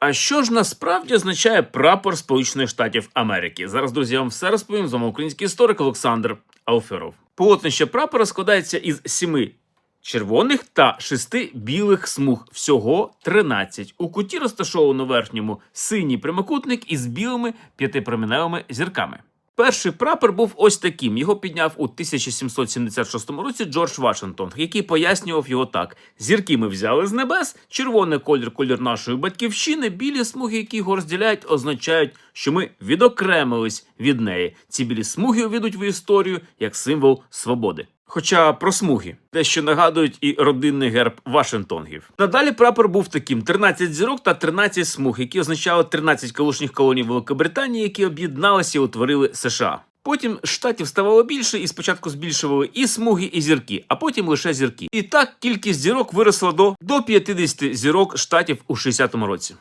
А що ж насправді означає прапор Сполучених Штатів Америки? Зараз, друзі, я вам все розповім. З вами український історик Олександр Алферов. Полотнище прапора складається із сіми червоних та шести білих смуг. Всього 13. У куті розташовано верхньому синій прямокутник із білими п'ятипроменевими зірками. Перший прапор був ось таким. Його підняв у 1776 році Джордж Вашингтон, який пояснював його так: зірки ми взяли з небес, червоний колір колір нашої батьківщини, білі смуги, які його розділяють, означають, що ми відокремились від неї. Ці білі смуги увійдуть в історію як символ свободи. Хоча про смуги дещо нагадують і родинний герб Вашингтонгів. Надалі прапор був таким: 13 зірок та 13 смуг, які означали 13 колишніх колоній Великобританії, які об'єдналися і утворили США. Потім штатів ставало більше, і спочатку збільшували і смуги, і зірки, а потім лише зірки. І так кількість зірок виросла до, до 50 зірок штатів у 60-му році.